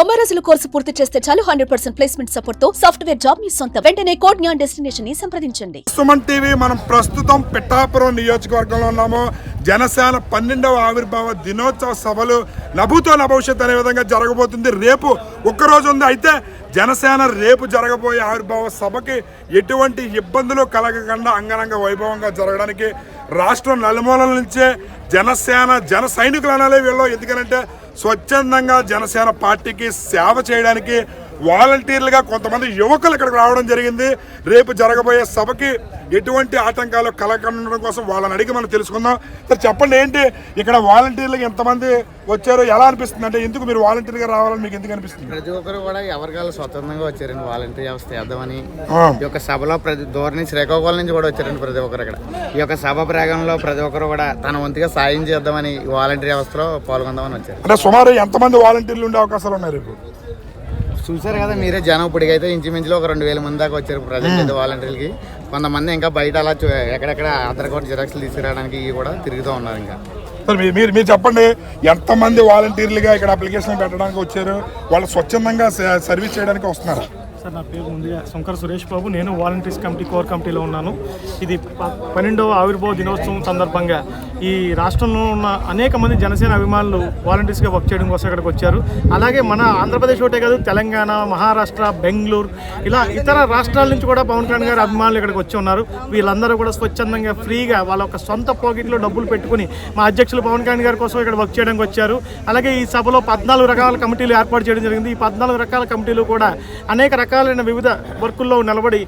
తొంభై రోజుల కోర్సు పూర్తి చేస్తే చాలు హండ్రెడ్ పర్సెంట్ ప్లేస్మెంట్ సపోర్ట్తో సాఫ్ట్వేర్ జాబ్ మీ సొంత. వెంటనే కోడ్ న్యాన్ డెస్టినేషన్ని సంప్రదించండి. సుమన్ టీవీ మనం ప్రస్తుతం పిఠాపురం నియోజకవర్గంలో ఉన్నాము. జనసేన పన్నెండవ ఆవిర్భావ దినోత్సవ సభలు నభూతో నభవిష్యత్ అనే విధంగా జరగబోతుంది. రేపు ఒక్కరోజు ఉంది. అయితే జనసేన రేపు జరగబోయే ఆవిర్భావ సభకి ఎటువంటి ఇబ్బందులు కలగకుండా అంగరంగ వైభవంగా జరగడానికి రాష్ట్రం నలుమూలల నుంచే జనసేన జన సైనికులు అనాలి వీళ్ళు ఎందుకనంటే స్వచ్ఛందంగా జనసేన పార్టీకి సేవ చేయడానికి వాలంటీర్లుగా కొంతమంది యువకులు ఇక్కడికి రావడం జరిగింది. రేపు జరగబోయే సభకి ఎటువంటి ఆటంకాలు కలగకుండా కోసం వాళ్ళని అడిగి మనం తెలుసుకుందాం. సార్ చెప్పండి ఏంటి? ఇక్కడ వాలంటీర్లుగా ఎంతమంది వచ్చారో ఎలా అనిపిస్తుంది? అంటే ఎందుకు మీరు వాలంటీర్గా రావాలని మీకు ఎందుకు అనిపిస్తుంది? ప్రతి ఒక్కరు కూడా ఎవరికాలు స్వతంత్రంగా వచ్చారండి. వాలంటీర్ వ్యవస్థ చేద్దామని. ఈ యొక్క సభలో ప్రతి దూరం నుంచి శ్రీకాకుళం నుంచి కూడా వచ్చారండి ప్రతి ఒక్కరు ఇక్కడ ఈ యొక్క సభ ప్రాంగణంలో ప్రతి ఒక్కరు కూడా తన వంతుగా సాయం చేద్దామని వాలంటీర్ వ్యవస్థలో పాల్గొందామని వచ్చారు. అంటే సుమారు ఎంతమంది వాలంటీర్లు ఉండే అవకాశాలు ఉన్నాయి రేపు? చూసారు కదా మీరే జనం ఇప్పటికైతే ఇంచుమించులో ఒక రెండు వేల మంది దాకా వచ్చారు ప్రజెంట్ అయితే వాలంటీర్లకి. కొంతమంది ఇంకా బయట అలా చూ- ఎక్కడెక్కడ ఆధార్ కార్డు జిరాక్స్లు తీసుకురావడానికి ఇవి కూడా తిరుగుతూ ఉన్నారు ఇంకా. సార్ మీ- మీరు మీరు చెప్పండి ఎంతమంది వాలంటీర్లుగా ఇక్కడ అప్లికేషన్ పెట్టడానికి వచ్చారు? వాళ్ళు స్వచ్ఛందంగా సర్వీస్ చేయడానికి వస్తున్నారు? సార్ నా పేరు ముందుగా శంకర్ సురేష్ బాబు. నేను వాలంటీర్స్ కమిటీ కోర్ కమిటీలో ఉన్నాను. ఇది పన్నెండవ ఆవిర్భావ దినోత్సవం సందర్భంగా ఈ రాష్ట్రంలో ఉన్న అనేక మంది జనసేన అభిమానులు వాలంటీర్స్గా వర్క్ చేయడం కోసం ఇక్కడికి వచ్చారు. అలాగే మన ఆంధ్రప్రదేశ్ ఒకటే కాదు తెలంగాణ మహారాష్ట్ర బెంగళూరు ఇలా ఇతర రాష్ట్రాల నుంచి కూడా పవన్ కళ్యాణ్ గారి అభిమానులు ఇక్కడికి వచ్చి ఉన్నారు. వీళ్ళందరూ కూడా స్వచ్ఛందంగా ఫ్రీగా వాళ్ళ ఒక సొంత పాకెట్లో డబ్బులు పెట్టుకుని మా అధ్యక్షులు పవన్ కళ్యాణ్ గారి కోసం ఇక్కడ వర్క్ చేయడానికి వచ్చారు. అలాగే ఈ సభలో పద్నాలుగు రకాల కమిటీలు ఏర్పాటు చేయడం జరిగింది. ఈ పద్నాలుగు రకాల కమిటీలు కూడా అనేక రకాలైన వివిధ వర్కుల్లో నిలబడి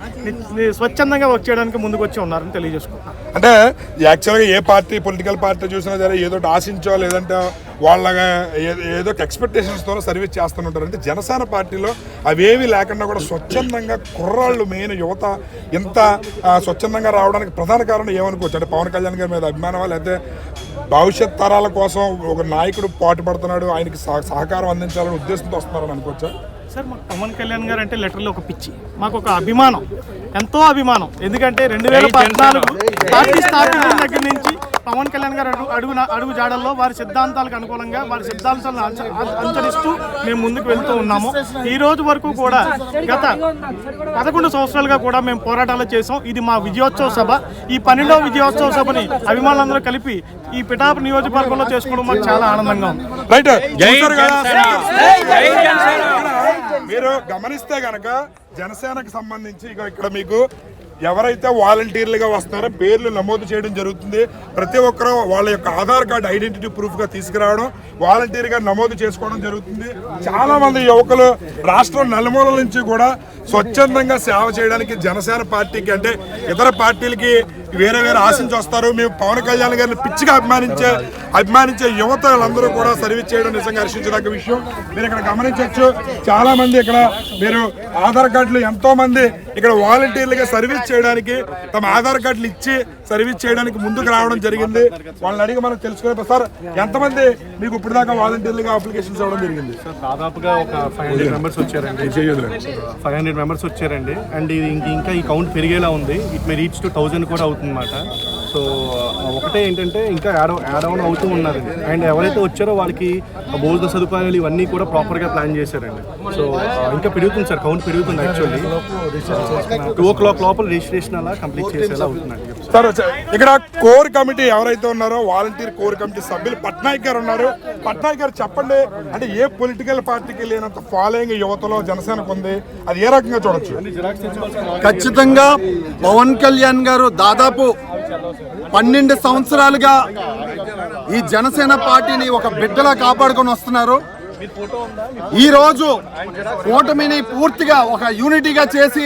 స్వచ్ఛందంగా వర్క్ చేయడానికి ముందుకు వచ్చి ఉన్నారని తెలియజేసుకుంటున్నాను. అంటే యాక్చువల్గా ఏ పార్టీ పొలిటికల్ పార్టీ చూసినా సరే ఏదో ఆశించో లేదంటే వాళ్ళగా ఏదో ఎక్స్పెక్టేషన్స్తో సర్వీస్ చేస్తుంటారు అంటే జనసేన పార్టీలో అవేవి లేకుండా కూడా స్వచ్ఛందంగా కుర్రాళ్ళు మెయిన్ యువత ఇంత స్వచ్ఛందంగా రావడానికి ప్రధాన కారణం ఏమనుకోవచ్చు? అంటే పవన్ కళ్యాణ్ గారి మీద అభిమానం లేకపోతే భవిష్యత్ తరాల కోసం ఒక నాయకుడు పాటుపడుతున్నాడు ఆయనకి సహ- సహకారం అందించాలనే ఉద్దేశంతో వస్తున్నారని అనుకోవచ్చా? సార్ మాకు పవన్ కళ్యాణ్ గారు అంటే లెటర్లో ఒక పిచ్చి. మాకు ఒక అభిమానం. ఎంతో అభిమానం. ఎందుకంటే రెండు వేల పద్నాలుగు పార్టీ స్థాపించిన దగ్గర నుంచి పవన్ కళ్యాణ్ గారు అడుగు అడుగు అడుగు జాడల్లో వారి సిద్ధాంతాలకు అనుకూలంగా వారి సిద్ధాంతాలను అనుసరిస్తూ మేము ముందుకు వెళ్తూ ఉన్నాము. ఈ రోజు వరకు కూడా గత పదకొండు సంవత్సరాలుగా కూడా మేము పోరాటాలు చేసాం ఇది మా విజయోత్సవ సభ. ఈ పన్నెండవ విజయోత్సవ సభని అభిమానులందరూ కలిపి ఈ పిఠాపు నియోజకవర్గంలో చేసుకోవడం మాకు చాలా ఆనందంగా ఉంది? మీరు గమనిస్తే గనక జనసేనకు సంబంధించి ఇక ఇక్కడ మీకు ఎవరైతే వాలంటీర్లుగా వస్తున్నారో పేర్లు నమోదు చేయడం జరుగుతుంది. ప్రతి ఒక్కరూ వాళ్ళ యొక్క ఆధార్ కార్డు ఐడెంటిటీ ప్రూఫ్గా తీసుకురావడం వాలంటీర్గా నమోదు చేసుకోవడం జరుగుతుంది. చాలామంది యువకులు రాష్ట్రం నలుమూలల నుంచి కూడా స్వచ్ఛందంగా సేవ చేయడానికి జనసేన పార్టీకి అంటే ఇతర పార్టీలకి వేరే వేరే ఆశించి వస్తారు. మేము పవన్ కళ్యాణ్ గారిని పిచ్చిగా అభిమానించే అభిమానించే యువతలందరూ కూడా సర్వీస్ చేయడం నిజంగా హర్షించదగ్గ విషయం. మీరు ఇక్కడ గమనించవచ్చు చాలా మంది ఇక్కడ మీరు ఆధార్ కార్డులు ఎంతో మంది ఇక్కడ వాలంటీర్లుగా సర్వీస్ చేయడానికి తమ ఆధార్ కార్డులు ఇచ్చి సర్వీస్ చేయడానికి ముందుకు రావడం జరిగింది. వాళ్ళని అడిగి మనం తెలుసుకునే సార్ ఎంతమంది మీకు ఇప్పుడు దాకా వాలంటీర్లుగా అప్లికేషన్స్ ఇవ్వడం జరిగింది? దాదాపుగా ఒక ఫైవ్ హండ్రెడ్ మెంబర్స్ వచ్చారండి. ఫైవ్ హండ్రెడ్ మెంబర్స్ వచ్చారండి. అండ్ ఇది ఇంక ఇంకా ఈ కౌంట్ పెరిగేలా ఉంది. It may reach to thousand కూడా అవుతుందన్నమాట. సో ఒకటే ఏంటంటే ఇంకా యాడ్ యాడ్ ఆన్ అవుతూ ఉన్నారండి అండ్ ఎవరైతే వచ్చారో వాళ్ళకి భోజన సదుపాయాలు ఇవన్నీ కూడా ప్రాపర్గా ప్లాన్ చేశారండి. సో ఇంకా పెరుగుతుంది సార్ కౌంట్ పెరుగుతుంది యాక్చువల్లీ టూ ఓ క్లాక్ లోపల రిజిస్ట్రేషన్ అలా కంప్లీట్ చేసేలా అవుతుందండి సార్ ఇక్కడ కోర్ కమిటీ ఎవరైతే ఉన్నారో వాలంటీర్ కోర్ కమిటీ సభ్యులు పట్నాయక్ గారు ఉన్నారు. పట్నాయక్ గారు చెప్పండి అంటే ఏ పొలిటికల్ పార్టీకి లేనంత ఫాలోయింగ్ యువతలో జనసేనకు ఉంది? అది ఏ రకంగా చూడొచ్చు? ఖచ్చితంగా పవన్ కళ్యాణ్ గారు దాదాపు పన్నెండు సంవత్సరాలుగా ఈ జనసేన పార్టీని ఒక బిడ్డలా కాపాడుకొని వస్తున్నారు. ఈ రోజు కూటమిని పూర్తిగా ఒక యూనిటీగా చేసి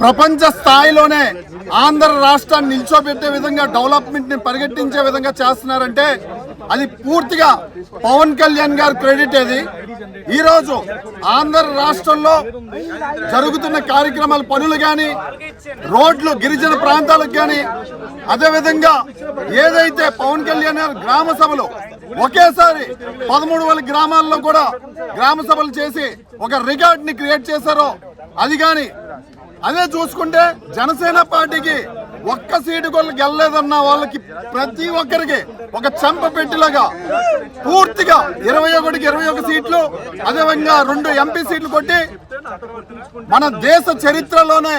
ప్రపంచ స్థాయిలోనే ఆంధ్ర రాష్ట్రాన్ని నిల్చోబెట్టే విధంగా డెవలప్మెంట్ని పరిగెట్టించే విధంగా చేస్తున్నారంటే అది పూర్తిగా పవన్ కళ్యాణ్ గారు క్రెడిట్ అది ఈరోజు ఆంధ్ర రాష్ట్రంలో జరుగుతున్న కార్యక్రమాలు పనులు కానీ రోడ్లు గిరిజన ప్రాంతాలకు కానీ అదేవిధంగా ఏదైతే పవన్ కళ్యాణ్ గారు గ్రామ సభలు ఒకేసారి పదమూడు వేల గ్రామాల్లో కూడా గ్రామ సభలు చేసి ఒక రికార్డ్ని క్రియేట్ చేశారో అది కానీ అదే చూసుకుంటే జనసేన పార్టీకి ఒక్క సీటు కూడా గెలలేదన్న వాళ్ళకి ప్రతి ఒక్కరికి ఒక చెంప పెట్టిలాగా పూర్తిగా ఇరవై ఒకటికి ఇరవై ఒక సీట్లు అదేవిధంగా రెండు ఎంపీ సీట్లు కొట్టి మన దేశ చరిత్రలోనే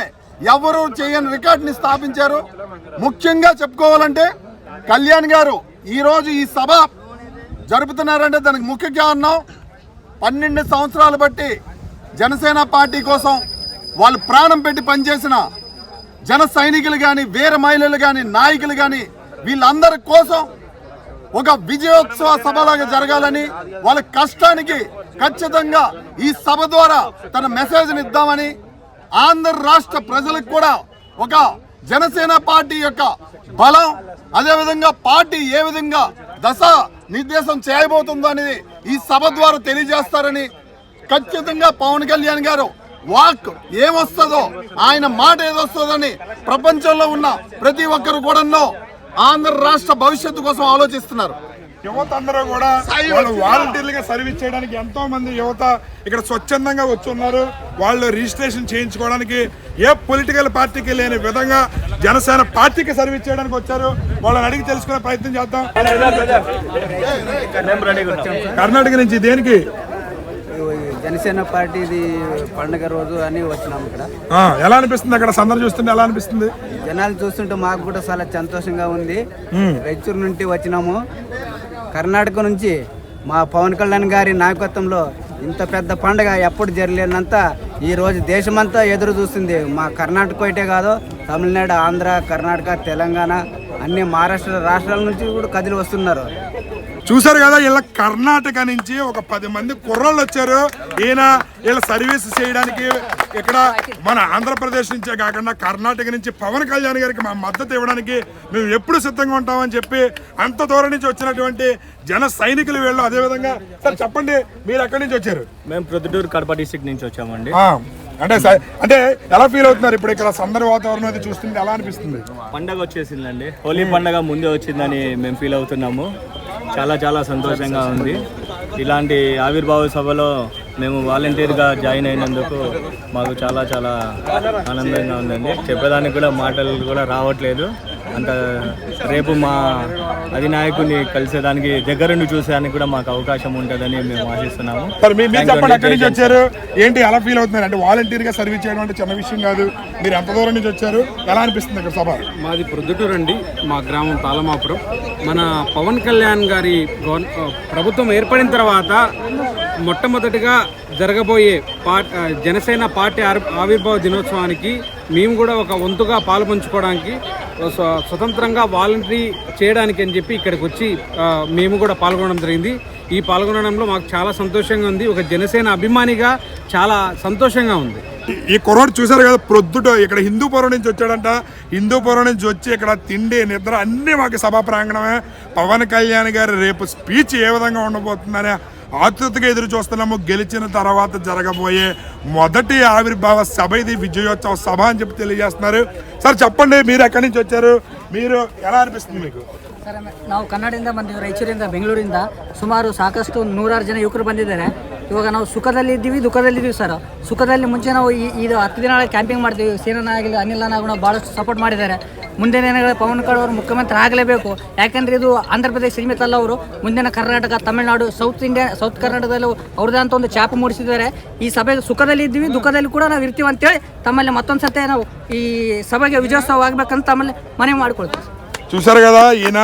ఎవరు చేయని రికార్డుని స్థాపించారు. ముఖ్యంగా చెప్పుకోవాలంటే కళ్యాణ్ గారు ఈరోజు ఈ సభ జరుపుతున్నారంటే దానికి ముఖ్య కారణం పన్నెండు సంవత్సరాలు బట్టి జనసేన పార్టీ కోసం వాళ్ళు ప్రాణం పెట్టి పనిచేసిన జన సైనికులు కానీ వీర మహిళలు కానీ నాయకులు కానీ వీళ్ళందరి కోసం ఒక విజయోత్సవ సభలాగా జరగాలని వాళ్ళ కష్టానికి ఖచ్చితంగా ఈ సభ ద్వారా తన మెసేజ్ని ఇద్దామని ఆంధ్ర రాష్ట్ర ప్రజలకు కూడా ఒక జనసేన పార్టీ యొక్క బలం అదేవిధంగా పార్టీ ఏ విధంగా దశ నిర్దేశం చేయబోతుందో అనేది ఈ సభ ద్వారా తెలియజేస్తారని ఖచ్చితంగా పవన్ కళ్యాణ్ గారు వాక్ ఏమొస్తుందో ఆయన మాట ఏదొస్తుందని ప్రపంచంలో ఉన్న ప్రతి ఒక్కరు కూడా ఆంధ్ర రాష్ట్ర భవిష్యత్తు కోసం ఆలోచిస్తున్నారు యువత అందరూ కూడా వాళ్ళు వాలంటీర్లుగా సర్వీస్ చేయడానికి ఎంతో మంది యువత ఇక్కడ స్వచ్ఛందంగా వచ్చి ఉన్నారు వాళ్ళు రిజిస్ట్రేషన్ చేయించుకోవడానికి ఏ పొలిటికల్ పార్టీకి లేని విధంగా జనసేన పార్టీకి సర్వీస్ చేయడానికి వచ్చారు వాళ్ళని అడిగి తెలుసుకునే ప్రయత్నం చేద్దాం కర్ణాటక నుంచి దేనికి జనసేన పార్టీది పండగ రోజు అని వచ్చినాము ఇక్కడ. ఎలా అనిపిస్తుంది అక్కడ సందర్శన చూస్తుంటే ఎలా అనిపిస్తుంది? జనాలు చూస్తుంటే మాకు కూడా చాలా సంతోషంగా ఉంది. రైచూరు నుండి వచ్చినాము. కర్ణాటక నుంచి మా పవన్ కళ్యాణ్ గారి నాయకత్వంలో ఇంత పెద్ద పండగ ఎప్పుడు జరగలేనంత ఈ రోజు దేశమంతా ఎదురు చూస్తుంది. మా కర్ణాటక ఒకటే కాదు తమిళనాడు ఆంధ్ర కర్ణాటక తెలంగాణ అన్ని మహారాష్ట్ర రాష్ట్రాల నుంచి కూడా కదిలి వస్తున్నారు. చూసారు కదా వీళ్ళ కర్ణాటక నుంచి ఒక పది మంది కుర్రోళ్ళు వచ్చారు. ఈయన వీళ్ళ సర్వీస్ చేయడానికి ఇక్కడ మన ఆంధ్రప్రదేశ్ నుంచే కాకుండా కర్ణాటక నుంచి పవన్ కళ్యాణ్ గారికి మా మద్దతు ఇవ్వడానికి మేము ఎప్పుడు సిద్ధంగా ఉంటామని చెప్పి అంత దూరం నుంచి వచ్చినటువంటి జన సైనికులు వీళ్ళు అదేవిధంగా. సార్ చెప్పండి మీరు ఎక్కడి నుంచి వచ్చారు? మేము ప్రొద్దుటూరు కడప డిస్టిక్ నుంచి వచ్చామండి. అంటే అంటే ఎలా ఫీల్ అవుతున్నారు ఇప్పుడు ఇక్కడ సందర్భ వాతావరణం అది చూస్తుంటే ఎలా అనిపిస్తుంది? పండగ వచ్చేసిందండి. హోలీ పండగ ముందే వచ్చిందని మేము ఫీల్ అవుతున్నాము. చాలా చాలా సంతోషంగా ఉంది. ఇలాంటి ఆవిర్భావ సభలో మేము వాలంటీర్గా జాయిన్ అయినందుకు మాకు చాలా చాలా ఆనందంగా ఉందండి. చెప్పేదానికి కూడా మాటలు కూడా రావట్లేదు. అంత రేపు మా అధినాయకుని కలిసేదానికి దగ్గరుండి చూసేదానికి కూడా మాకు అవకాశం ఉంటుందని మేము ఆశిస్తున్నాము. మరి మీరు చెప్పండి నుంచి. వచ్చారు? ఏంటి ఎలా ఫీల్ అవుతున్నారు? అంటే వాలంటీర్గా సర్వీస్ చేయడం అంటే చిన్న విషయం కాదు. మీరు ఎంత దూరం నుంచి వచ్చారు? ఎలా అనిపిస్తుంది ఇక్కడ సభ? మాది ప్రొద్దుటూరు అండి మా గ్రామం తాళమాపురం. మన పవన్ కళ్యాణ్ గారి ప్రభుత్వం ఏర్పడిన తర్వాత మొట్టమొదటిగా జరగబోయే పా జనసేన పార్టీ ఆవిర్భావ దినోత్సవానికి మేము కూడా ఒక వంతుగా పాల్పంచుకోవడానికి స్వతంత్రంగా వాలంటరీ చేయడానికి అని చెప్పి ఇక్కడికి వచ్చి మేము కూడా పాల్గొనడం జరిగింది. ఈ పాల్గొనడంలో మాకు చాలా సంతోషంగా ఉంది. ఒక జనసేన అభిమానిగా చాలా సంతోషంగా ఉంది. ఈ- ఈ కుర్రోడు కదా ప్రొద్దుట ఇక్కడ హిందూపురం నుంచి వచ్చాడంట. హిందూపురం నుంచి వచ్చి ఇక్కడ తిండి నిద్ర అన్నీ మాకు సభా ప్రాంగణమే. పవన్ కళ్యాణ్ గారి రేపు స్పీచ్ ఏ విధంగా ఉండబోతుందనే ఆతృతగా ఎదురు చూస్తున్నాము. గెలిచిన తర్వాత జరగబోయే మొదటి ఆవిర్భావ సభ ఇది విజయోత్సవ సభ అని చెప్పి తెలియజేస్తున్నారు. సార్ చెప్పండి మీరు ఎక్కడి నుంచి వచ్చారు మీరు ఎలా అనిపిస్తుంది మీకు ಸರ್ ನಾವು ಕನ್ನಡದಿಂದ ಬಂದಿದ್ದೀವಿ ರಾಯಚೂರಿಂದ ಬೆಂಗಳೂರಿಂದ ಸುಮಾರು ಸಾಕಷ್ಟು ನೂರಾರು ಜನ ಯುವಕರು ಬಂದಿದ್ದಾರೆ ಇವಾಗ ನಾವು ಸುಖದಲ್ಲಿ ಇದ್ದೀವಿ ದುಃಖದಲ್ಲಿ ಇದ್ದೀವಿ ಸರ್ ಸುಖದಲ್ಲಿ ಮುಂಚೆ ನಾವು ಈ ಇದು ಹತ್ತು ದಿನ ಕ್ಯಾಂಪಿಂಗ್ ಮಾಡ್ತೀವಿ ಸೇನನ ಆಗಲಿ ಅನಿಲ್ ನಾವು ಭಾಳಷ್ಟು ಸಪೋರ್ಟ್ ಮಾಡಿದ್ದಾರೆ ಮುಂದಿನ ದಿನಗಳಲ್ಲಿ ಪವನ್ ಕಡ್ ಅವರು ಮುಖ್ಯಮಂತ್ರಿ ಆಗಲೇಬೇಕು ಯಾಕಂದ್ರೆ ಇದು ಆಂಧ್ರ ಪ್ರದೇಶ ಸೀಮಿತ ಅಲ್ಲ ಅವರು ಮುಂದಿನ Karnataka Tamil Nadu south India south ಕರ್ನಾಟಕದಲ್ಲಿ ಅವ್ರದ್ದೇ ಅಂತ ಒಂದು ಚಾಪ ಮೂಡಿಸಿದ್ದಾರೆ ಈ ಸಭೆಗೆ ಸುಖದಲ್ಲಿ ಇದ್ದೀವಿ ದುಃಖದಲ್ಲಿ ಕೂಡ ನಾವು ಇರ್ತೀವಿ ಅಂತೇಳಿ ತಮ್ಮಲ್ಲಿ ಮತ್ತೊಂದು ಸತೆ ನಾವು ಈ ಸಭೆಗೆ ವಿಜಯೋತ್ಸವ ಆಗ್ಬೇಕಂತ ತಮ್ಮಲ್ಲಿ ಮನವಿ ಮಾಡ್ಕೊಳ್ತೀವಿ చూసారు కదా ఈయన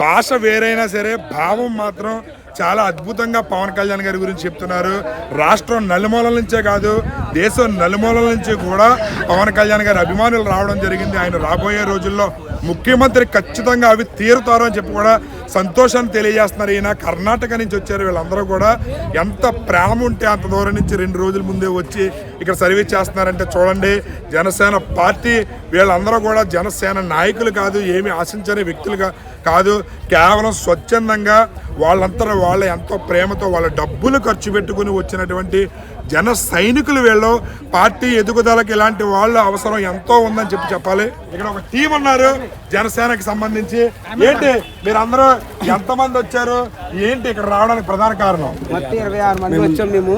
భాష వేరైనా సరే భావం మాత్రం చాలా అద్భుతంగా పవన్ కళ్యాణ్ గారి గురించి చెప్తున్నారు. రాష్ట్రం నలుమూలల నుంచే కాదు దేశం నలుమూలల నుంచి కూడా పవన్ కళ్యాణ్ గారి అభిమానులు రావడం జరిగింది. ఆయన రాబోయే రోజుల్లో ముఖ్యమంత్రి ఖచ్చితంగా అవి తీరుతారు అని చెప్పి కూడా సంతోషాన్ని తెలియజేస్తున్నారు. ఈయన కర్ణాటక నుంచి వచ్చారు. వీళ్ళందరూ కూడా ఎంత ప్రేమ ఉంటే అంత దూరం నుంచి రెండు రోజుల ముందే వచ్చి ఇక్కడ సర్వీస్ చేస్తున్నారంటే చూడండి జనసేన పార్టీ వీళ్ళందరూ కూడా జనసేన నాయకులు కాదు ఏమి ఆశించని వ్యక్తులుగా కాదు. కేవలం స్వచ్ఛందంగా వాళ్ళంతా వాళ్ళ ఎంతో ప్రేమతో వాళ్ళ డబ్బులు ఖర్చు పెట్టుకుని వచ్చినటువంటి జన సైనికులు వీళ్ళు పార్టీ ఎదుగుదలకి ఇలాంటి వాళ్ళ అవసరం ఎంతో ఉందని చెప్పి చెప్పాలి. ఇక్కడ ఒక టీం ఉన్నారు జనసేనకి సంబంధించి. ఏంటి మీరందరూ ఎంతమంది వచ్చారు? ఏంటి ఇక్కడ రావడానికి ప్రధాన కారణం? మొత్తం ఇరవై ఆరు మంది వచ్చాం మేము.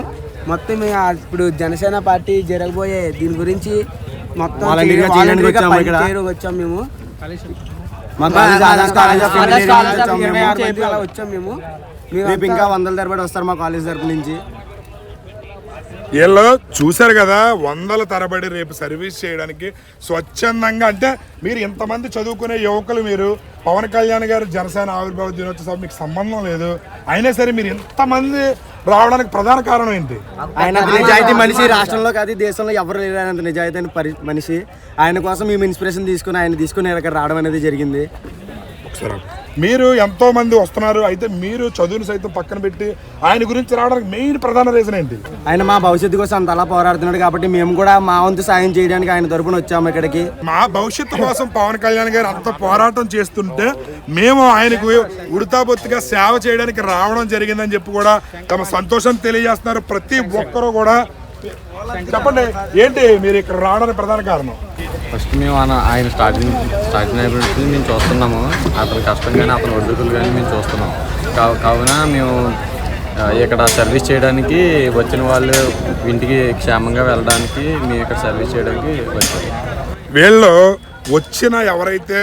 మొత్తం ఇప్పుడు జనసేన పార్టీ జరగబోయే దీని గురించి మొత్తం వచ్చాం మేము. వచ్చాం మేము. మేము. రేపు ఇంకా వందల తరబడి వస్తారు మా కాలేజ్ తరపు నుంచి. వీళ్ళు చూశారు కదా వందల తరబడి రేపు సర్వీస్ చేయడానికి స్వచ్ఛందంగా అంటే మీరు ఇంతమంది చదువుకునే యువకులు మీరు పవన్ కళ్యాణ్ గారు జనసేన ఆవిర్భావ దినోత్సవం మీకు సంబంధం లేదు. అయినా సరే మీరు ఇంతమంది రావడానికి ప్రధాన కారణం ఏంటి? ఆయన నిజాయితీ మనిషి రాష్ట్రంలో కాదు దేశంలో ఎవరు అంత నిజాయితీ పరి మనిషి. ఆయన కోసం మేము ఇన్స్పిరేషన్ తీసుకుని ఆయన తీసుకుని ఇక్కడ రావడం అనేది జరిగింది. ఒకసారి మీరు ఎంతో మంది వస్తున్నారు అయితే మీరు చదువుని సైతం పక్కన పెట్టి ఆయన గురించి రావడానికి మెయిన్ ప్రధాన రీజన్ ఏంటి? ఆయన మా భవిష్యత్తు కోసం అంత అలా పోరాడుతున్నాడు కాబట్టి మేము కూడా మా వంతు సాయం చేయడానికి ఆయన తరపున వచ్చాము ఇక్కడికి. మా భవిష్యత్తు కోసం పవన్ కళ్యాణ్ గారు అంత పోరాటం చేస్తుంటే మేము ఆయనకు ఉడతాబొత్తిగా సేవ చేయడానికి రావడం జరిగిందని చెప్పి కూడా తమ సంతోషం తెలియజేస్తున్నారు. ప్రతి ఒక్కరూ కూడా చెప్పండి ఏంటి మీరు ఇక్కడ రావడానికి ప్రధాన కారణం? ఫస్ట్ మేము ఆయన ఆయన స్టార్టింగ్ స్టార్టింగ్ అయినప్పటి మేము చూస్తున్నాము. అతని కష్టం కానీ అతని ఒడిదుడుకులు కానీ మేము చూస్తున్నాం కా- కావున మేము ఇక్కడ సర్వీస్ చేయడానికి వచ్చిన వాళ్ళు ఇంటికి క్షేమంగా వెళ్ళడానికి మేము ఇక్కడ సర్వీస్ చేయడానికి వచ్చాము. వీళ్ళు వచ్చిన ఎవరైతే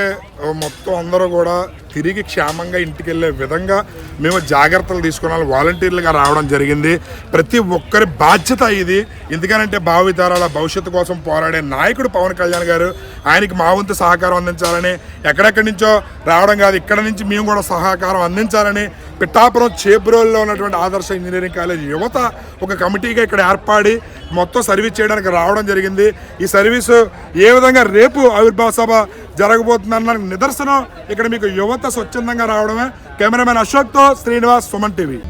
మొత్తం అందరూ కూడా తిరిగి క్షేమంగా ఇంటికి వెళ్ళే విధంగా మేము జాగ్రత్తలు తీసుకున్నాం వాలంటీర్లుగా రావడం జరిగింది. ప్రతి ఒక్కరి బాధ్యత ఇది. ఎందుకనంటే భావితరాల భవిష్యత్తు కోసం పోరాడే నాయకుడు పవన్ కళ్యాణ్ గారు ఆయనకి మా వంతు సహకారం అందించాలని ఎక్కడెక్కడి నుంచో రావడం కాదు ఇక్కడ నుంచి మేము కూడా సహకారం అందించాలని పిఠాపురం చేబ్రోల్లో ఉన్నటువంటి ఆదర్శ ఇంజనీరింగ్ కాలేజ్ యువత ఒక కమిటీగా ఇక్కడ ఏర్పాడి మొత్తం సర్వీస్ చేయడానికి రావడం జరిగింది. ఈ సర్వీసు ఏ విధంగా రేపు ఆవిర్భావ సభ జరగబోతుందన్న నిదర్శనం. ఇక్కడ మీకు యువత స్వచ్ఛందంగా రావడమే. కెమెరామెన్ అశోక్తో శ్రీనివాస్ సుమన్ టీవీ.